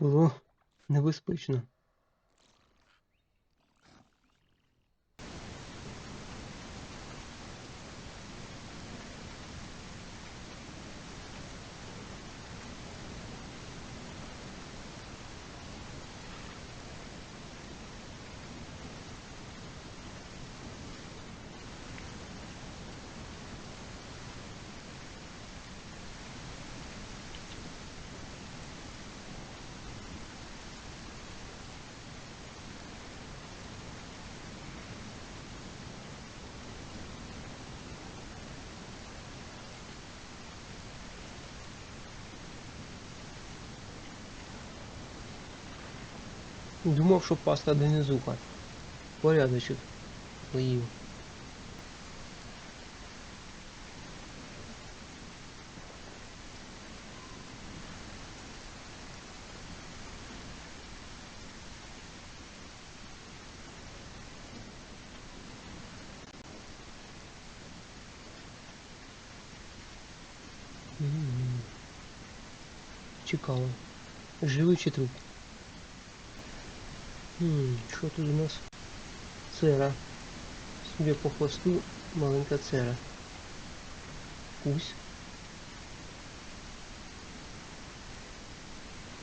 було небезпечно. Думав, що паста Денизуха. Порядочок. Поїв. Цікаво. Живий чи труп? Що тут у нас? Цера. Судя по хвосту, маленька цера. Кусь.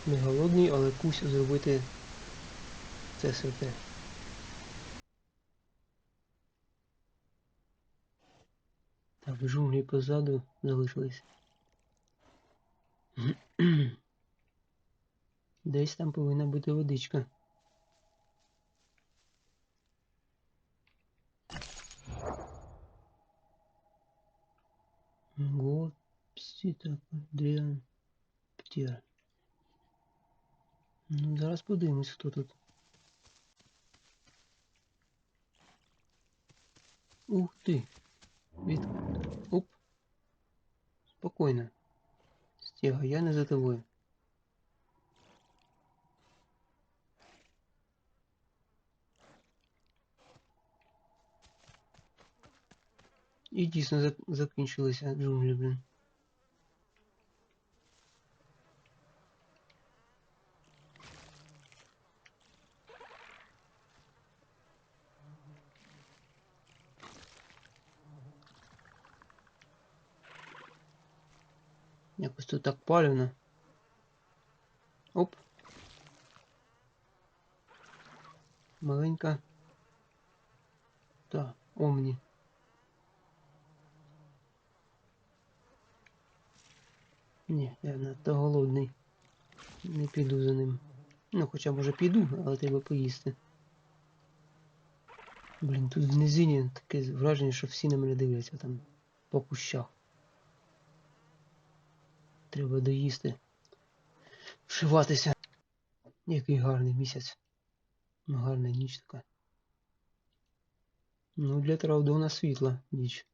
Не голодний, але кусь зробити це святе. Так, джунглі позаду залишились. Десь там повинна бути водичка. Вот, так, Дріан Птір. Ну, зараз подивимось, хто тут. Ух ти. Від... Оп. Спокійно. Стега, я не за тобою. І дійсно зак- закінчилися джунглі, блін. Якось тут так палівно. Оп. Маленька. Так, омні. Ні, я надто голодний. Не піду за ним. Ну, хоча може піду, але треба поїсти. Блін, тут в низині таке враження, що всі на мене дивляться там по кущах. Треба доїсти. Вшиватися. Який гарний місяць. Ну, гарна ніч така. Ну, для Травдона світла ніч.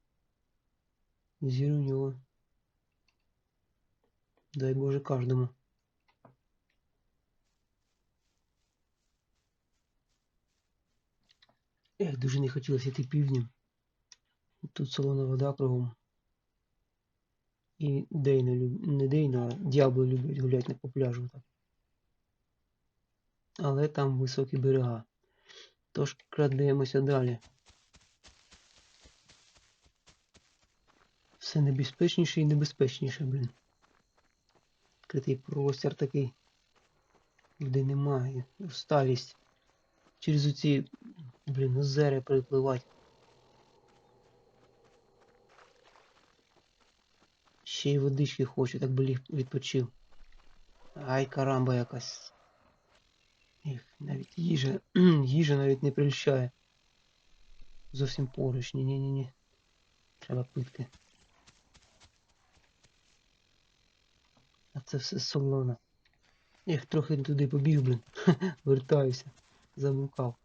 Зір у нього. Дай Боже кожному. Ех, дуже не хотілося йти півднем. Тут солона вода кругом. І Дейна, не Дейна, а дьяволи люблять гуляти по пляжу так. Але там високі берега. Тож крадемося далі. Все небезпечніше і небезпечніше, блін. Відкритий простір такий, де немає. Усталість. Через оці, блін, озера перепливати. Ще й водички хочу, так би відпочив. Ай, карамба якась. Ех, навіть їжа, їжа навіть не прельщає. Зовсім поруч, ні-ні-ні. Треба питки. Це все солоно. Ех, трохи туди побіг, блін. Вертаюся. Заблукав.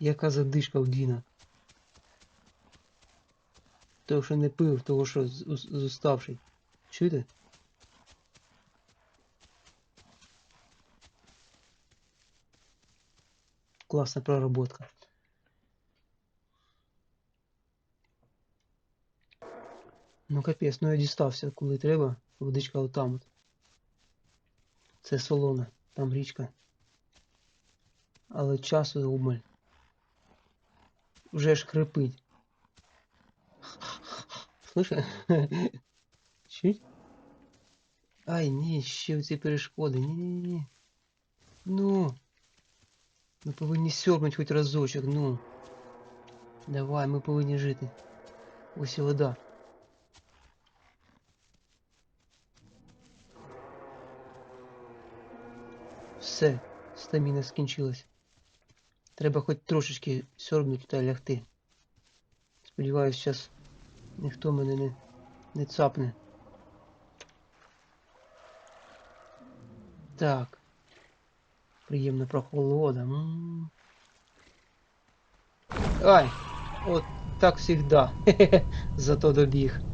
Яка задишка в Діна. Того, що не пив, того, що зуставший. Чуєте? Класна проработка. Ну капець, ну я дістався, коли треба. Водичка отам от. Це солона, там річка. Але часу обмаль. Вже ж хрипить. Слышиш? Чуть? Ай, ні, ще ці перешкоди. Ні-ні-ні. Ну. Ми повинні сьорбнуть хоч разочок, ну. Давай, ми повинні жити. Ось і вода. Все, стаміна скінчилась. Треба хоч трошечки сьорбнути та лягти. Сподіваюсь, зараз ніхто мене не, не цапне. Так. Приємна прохолода. М. Ай! От так всегда. Зато добіг.